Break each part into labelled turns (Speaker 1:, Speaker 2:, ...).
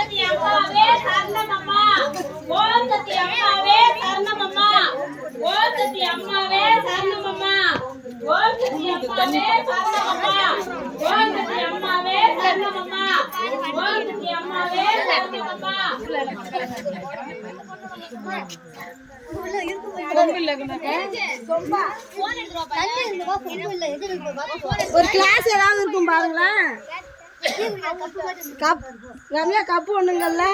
Speaker 1: அம்மாவே சரணமம்மா. ஓம் சக்தி அம்மாவே சரணமம்மா. ஓம் சக்தி அம்மாவே சரணமம்மா. ஓம் சக்தி அம்மாவே சரணமம்மா. ஓம் சக்தி அம்மாவே சரணமம்மா. ஓம் சக்தி அம்மாவே சரணமம்மா.
Speaker 2: ஒரு கிளாஸ் ஏதாவது இருக்கும் பாருங்களேன். கப் ரம்யா கப்பு ஒண்ணுங்கல்ல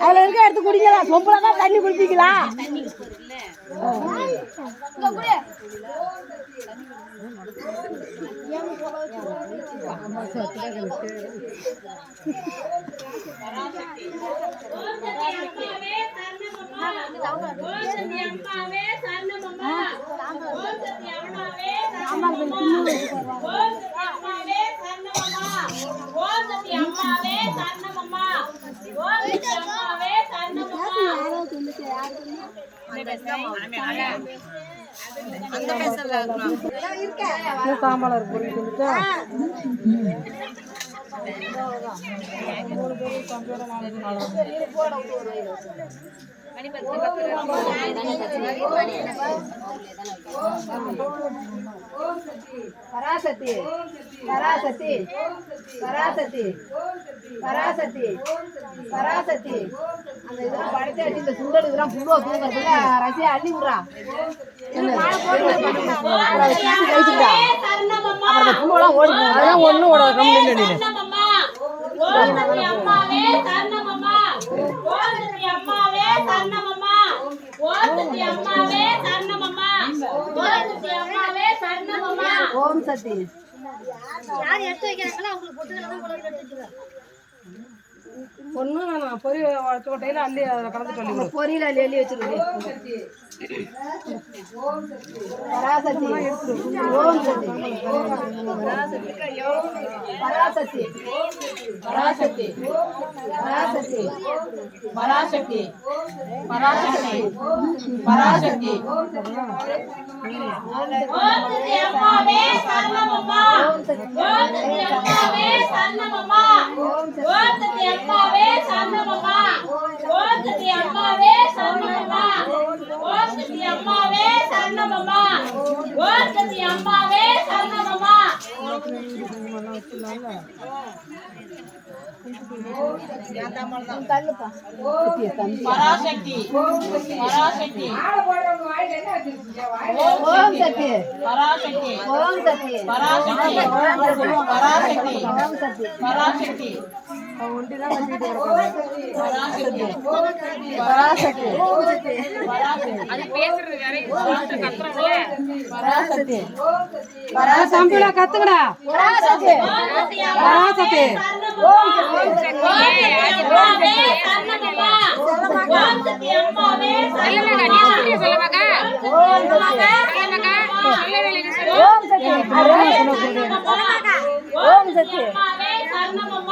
Speaker 2: அதுல இருக்க எடுத்து குடிங்களா சொம்புல தான் தண்ணி குடிப்பீங்களா?
Speaker 1: அம்மாவே சரணமம்மா ஓம் சக்தி அம்மாவே சரணமம்மா ஓம் சக்தி அம்மாவே சரணமம்மா ஓம் சக்தி அம்மாவே சரணமம்மா ஓம் சக்தி அம்மாவே சரணமம்மா ஓம் அம்மாவே சரணமம்மா
Speaker 2: தாம்பலம் இருக்கு சொல்லிட்டு
Speaker 3: பராசக்தி பராசக்தி பராசக்தி பராசக்தி பராசக்தி அந்த இதெல்லாம் படைத்து இந்த சுண்டல் இதெல்லாம் புழுவா ரசியா அள்ளி விடுறா புழுவெல்லாம் ஓடி
Speaker 2: அதெல்லாம் ஓட கம்ப்ளைண்ட்
Speaker 1: அம்மாவே ஓம் சக்தி அம்மாவே சரணமம்மா ஓம் சக்தி
Speaker 2: ஒன்றும் வேணாம் பொறி தோட்டையில் அள்ளி அதில் கலந்து சொல்லி
Speaker 3: பொரியல அள்ளி அள்ளி வச்சிருக்கு பராசக்தி. ஓம் சக்தி பராசக்தி. பராசக்தி. பராசக்தி. பராசக்தி. பராசக்தி. பராசக்தி.
Speaker 1: ஓம் சக்தி அம்மாவே சரணமம்மா. ஓம் சக்தி அம்மாவே சரணமம்மா. ஓம் சக்தி அம்மாவே சரணமம்மா ஓம் சக்தி அம்மாவே சரணமம்மா ஓம் சக்தி அம்மாவே சரணமம்மா ஓம் சக்தி அம்மாவே சரணமம்மா
Speaker 3: பராசக்தி. பராசக்தி. ஓம் சக்தி பராசக்தி. ஓம் சக்தி பராசக்தி. பராசக்தி. ஓம் சக்தி பராசக்தி.
Speaker 2: ஒண்டி தான் கட்டிட்டு கிடக்காங்க
Speaker 3: பராசக்தி பராசக்தி பராசக்தி பராசக்தி
Speaker 2: தம்பில கத்துக்கடா
Speaker 3: பராசக்தி
Speaker 2: பராசக்தி
Speaker 1: ஓம் சக்தி. ஓம் சக்தி அம்மாவே சரணமம்மா
Speaker 3: ஓம் சக்தி ஓம் சக்தி
Speaker 1: அம்மாவே சரணமம்மா
Speaker 3: பராசக்தி
Speaker 2: ஆ ஆ, வேணாம் வேணாம்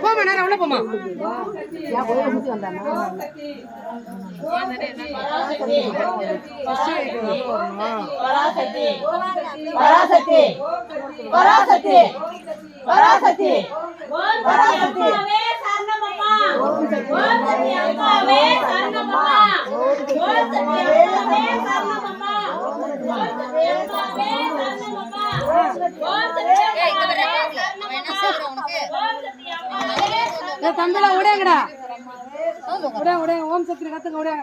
Speaker 2: போமா நேரம் உள்ள போமா
Speaker 3: நான் பராசக்தி. பராசக்தி. பராசக்தி. பராசக்தி
Speaker 1: ஓம் சக்தி அம்மாவே சரணமம்மா ஓம் சக்தி அம்மாவே சரணமம்மா ஓம் சக்தி அம்மாவே சரணமம்மா ஓம் சக்தி அம்மாவே சரணமம்மா ஓம் சக்தி அம்மாவே சரணமம்மா ஓம் சக்தி அம்மாவே
Speaker 2: ஏ தம்பில உடையங்கடா. உடைய உடைய ஓம் சக்தி கத்துங்க உடைய